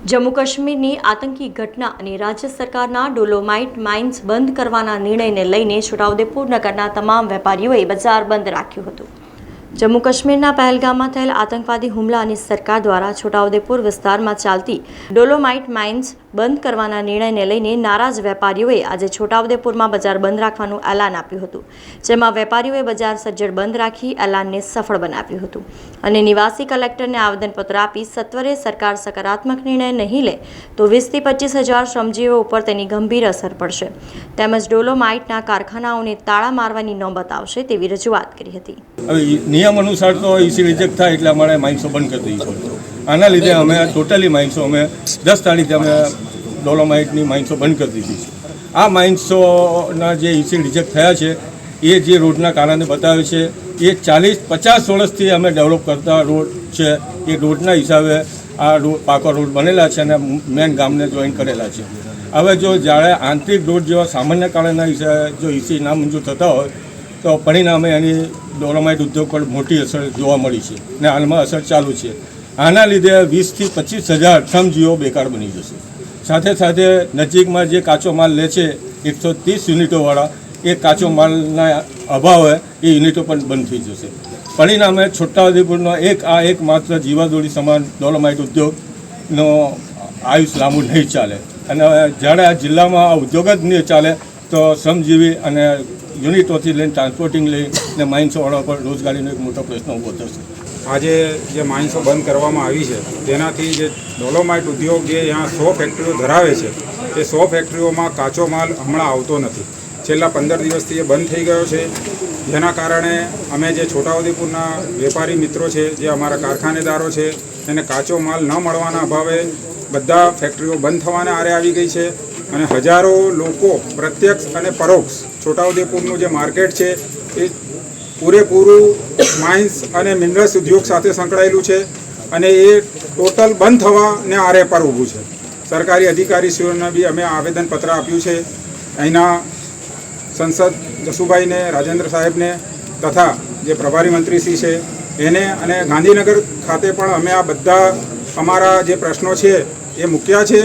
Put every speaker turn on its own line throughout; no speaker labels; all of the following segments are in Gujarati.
જમ્મુ કાશ્મીરની આતંકી ઘટના અને રાજ્ય સરકારના ડોલોમાઇટ માઇન્સ બંધ કરવાના નિર્ણયને લઈને છોટાઉદેપુર નગરના તમામ વેપારીઓએ બજાર બંધ રાખ્યું હતું. જમ્મુ કાશ્મીરના પહેલગામમાં થયેલ આતંકવાદી હુમલા અને સરકાર દ્વારા છોટાઉદેપુર વિસ્તારમાં ચાલતી ડોલોમાઇટ માઇન્સ બંધ કરવાના નિર્ણયને લઈને નારાજ વેપારીઓએ આજે છોટાઉદેપુરમાં બજાર બંધ રાખવાનું એલાન આપ્યું હતું, જેમાં વેપારીઓએ બજાર સજ્જડ બંધ રાખી એલાનને સફળ બનાવ્યું હતું. અને નિવાસી કલેક્ટરને આવેદનપત્ર આપી સત્વરે સરકાર સકારાત્મક નિર્ણય નહીં લે તો વીસથી પચીસ હજાર શ્રમજીવીઓ ઉપર તેની ગંભીર અસર પડશે. તેમજ ડોલોમાઇટના કારખાનાઓને તાળા મારવાની નોબત આવશે તેવી રજૂઆત કરી હતી.
નિયમ અનુસાર તો ઈસી રિજેક્ટ થાય એટલે અમારે માઇન્સો બંધ કરી દેવી આના લીધે અમે ટોટલી માઇન્સો અમે દસ તારીખે અમે ડોલોમાઇટની માઇન્સો બંધ કરી દીધી છે. આ માઇન્સોના જે ઇસી રિજેક્ટ થયા છે, એ જે રોડના કારણે બતાવે છે, એ ચાલીસ પચાસ વર્ષથી અમે ડેવલપ કરતા રોડ છે. એ રોડના હિસાબે આ રોડ પાકો રોડ બનેલા છે અને મેન ગામને જોઈન કરેલા છે. હવે જો જ્યારે આંતરિક રોડ જેવા સામાન્ય કારણના હિસાબે જો ઈસી ના મંજૂર થતા હોય, તો પરિણામે એની ડોલોમાઇટ ઉદ્યોગ પર મોટી અસર જોવા મળી છે. ને હાલમાં અસર ચાલુ છે. આના લીધે વીસથી પચીસ હજાર શ્રમજીવો બેકાર બની જશે. સાથે સાથે નજીકમાં જે કાચો માલ લે છે એકસો ત્રીસ યુનિટોવાળા, એ કાચો માલના અભાવે એ યુનિટો પણ બંધ થઈ જશે. પરિણામે છોટાઉદેપુરનો એક, આ એક માત્ર જીવાદોરી સમાન ડોલોમાઇટ ઉદ્યોગનો આયુષ લાંબુ નહીં ચાલે. અને જ્યારે આ જિલ્લામાં આ ઉદ્યોગ જ નહીં ચાલે, તો શ્રમજીવી અને યુનિટોથી લઈને ટ્રાન્સપોર્ટિંગ લઈને માઇન્સવાળા પર રોજગારીનો એક મોટો પ્રશ્ન ઊભો થશે.
આજે જે માઇન્સો બંધ કરવામાં આવી છે, તેનાથી જે ડોલોમાઇટ ઉદ્યોગ જે અહીંયા સો ફેક્ટરીઓ ધરાવે છે, તે સો ફેક્ટરીઓમાં કાચો માલ હમણાં આવતો નથી. છેલ્લા પંદર દિવસથી એ બંધ થઈ ગયો છે. જેના કારણે અમે જે છોટાઉદેપુરના વેપારી મિત્રો છે, જે અમારા કારખાનેદારો છે, એને કાચો માલ ન મળવાના અભાવે બધા ફેક્ટરીઓ બંધ થવાને આરે આવી ગઈ છે અને હજારો લોકો પ્રત્યક્ષ અને પરોક્ષ છોટાઉદેપુરનું જે માર્કેટ છે, એ પૂરેપૂરું માઇન્સ અને મિનરલ્સ ઉદ્યોગ સાથે સંકળાયેલું છે અને એ ટોટલ બંધ થવાને આરે પર ઊભું છે. સરકારી અધિકારીશ્રીઓને બી અમે આવેદનપત્ર આપ્યું છે. અહીંના સંસદ જસુભાઈને, રાજેન્દ્ર સાહેબને તથા જે પ્રભારી મંત્રીશ્રી છે, એને અને ગાંધીનગર ખાતે પણ અમે આ બધા અમારા જે પ્રશ્નો છે એ મૂક્યા છે.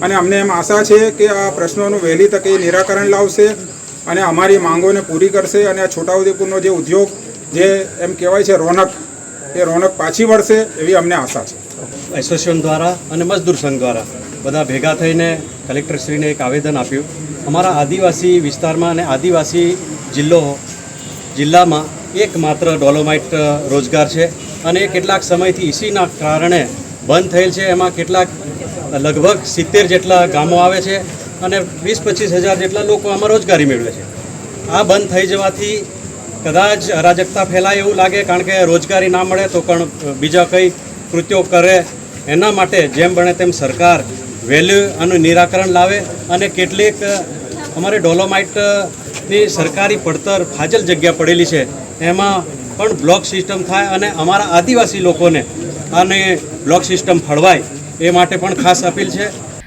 અને અમને એમ આશા છે કે આ પ્રશ્નોનું વહેલી તકે નિરાકરણ લાવશે. અને અમારી માંગોને પૂરી કરશે અને આ છોટાઉદેપુરનો જે ઉદ્યોગ જે એમ કહેવાય છે રોનક, એ રોનક પાછી વળશે એવી અમને આશા છે.
એસોસિએશન દ્વારા અને મજદૂર સંઘ દ્વારા બધા ભેગા થઈને કલેક્ટરશ્રીને એક આવેદન આપ્યું. અમારા આદિવાસી વિસ્તારમાં અને આદિવાસી જિલ્લો જિલ્લામાં એકમાત્ર ડોલોમાઇટ રોજગાર છે અને એ કેટલાક સમયથી ઈસીના કારણે બંધ થયેલ છે. એમાં કેટલાક લગભગ સિત્તેર જેટલા ગામો આવે છે. અને વીસ, પચીસ હજાર જેટલા લોકો આમાં રોજગારી મેળવે છે. આ બંધ થઈ જવાથી કદાચ અરાજકતા ફેલાય એવું લાગે, કારણ કે રોજગારી ના મળે તો પણ બીજા કંઈ કૃત્યો કરે. એના માટે જેમ બને તેમ સરકાર વહેલું આનું નિરાકરણ લાવે અને કેટલીક અમારે ડોલોમાઇટની સરકારી પડતર ફાજલ જગ્યા પડેલી છે. એમાં પણ બ્લોક સિસ્ટમ થાય અને અમારા આદિવાસી લોકોને અને બ્લોક સિસ્ટમ ફળવાય એ માટે પણ ખાસ અપીલ છે.